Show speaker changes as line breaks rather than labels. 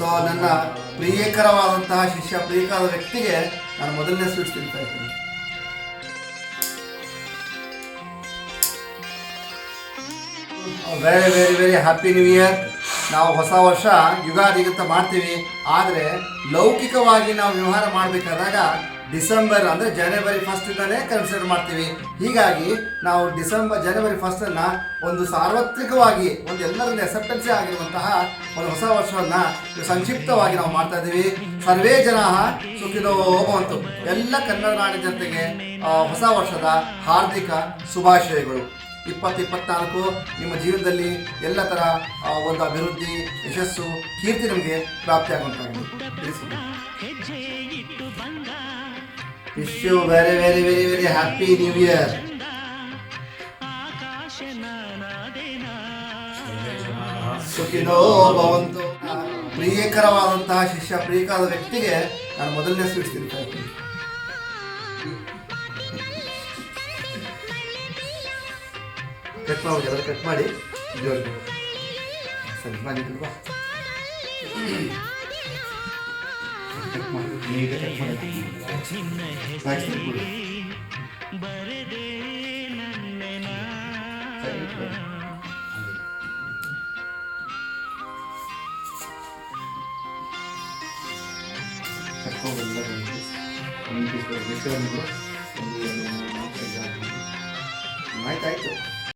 So ನನ್ನ ಪ್ರಿಯಕರವಾದಂತಹ ಶಿಷ್ಯ ಪ್ರಿಯಕರ ವ್ಯಕ್ತಿಗೆ ನಾನು ಮೊದಲನೇ ಸ್ವೀಟ್ಸ್ ತಿಂತಾ ಇದ್ದೀನಿ. Very very very happy new year ನಾವು ಹೊಸ ವರ್ಷ ಯುಗಾದಿಗಂತ ಮಾಡ್ತೀವಿ. ಆದರೆ ಲೌಕಿಕವಾಗಿ ನಾವು ವ್ಯವಹಾರ ಮಾಡಬೇಕಾದಾಗ ಡಿಸೆಂಬರ್ ಅಂದರೆ ಜನವರಿ ಫಸ್ಟಿಂದಲೇ ಕನ್ಸಿಡರ್ ಮಾಡ್ತೀವಿ. ಹೀಗಾಗಿ ನಾವು ಡಿಸೆಂಬರ್, ಜನವರಿ ಫಸ್ಟನ್ನು ಒಂದು ಸಾರ್ವತ್ರಿಕವಾಗಿ, ಒಂದು ಎಲ್ಲರಿಂದ ಅಕ್ಸೆಪ್ಟೆನ್ಸೇ ಆಗಿರುವಂತಹ ಒಂದು ಹೊಸ ವರ್ಷವನ್ನು ಸಂಕ್ಷಿಪ್ತವಾಗಿ ನಾವು ಮಾಡ್ತಾ ಇದ್ದೀವಿ. ಸರ್ವೇ ಜನ ಸುಖಿನೋ ಎಲ್ಲ ಕನ್ನಡ ನಾಡಿನ ಜನತೆಗೆ ಹೊಸ ವರ್ಷದ ಹಾರ್ದಿಕ ಶುಭಾಶಯಗಳು. ಇಪ್ಪತ್ತು ಇಪ್ಪತ್ನಾಲ್ಕು ನಿಮ್ಮ ಜೀವನದಲ್ಲಿ ಎಲ್ಲ ಥರ ಒಂದು ಅಭಿವೃದ್ಧಿ, ಯಶಸ್ಸು, ಕೀರ್ತಿ ನಿಮಗೆ ಪ್ರಾಪ್ತಿಯಾಗುವಂತಾಗಲಿ wish you very very very very happy new year ಸುಖಿನೋ ಭವಂತು ಪ್ರಿಯಕರವಾದಂತಹ ಶಿಷ್ಯ, ಪ್ರಿಯಕರಾದ ವ್ಯಕ್ತಿಗೆ ನಾನು ಮೊದಲನೇ ಸ್ವೀಟ್ಸ್ ತಿಂತಾ ಕಟ್ ಮಾಡಿ ಅದರ ಕಟ್ ಮಾಡಿ. ಜೋಡಿ ಸರಿ, ಮಾಡಿ ಇಲ್ಲಿ ಬಾ ಕಟ್ ಮಾಡಿ. ಆಯ್ತಾಯ್ತು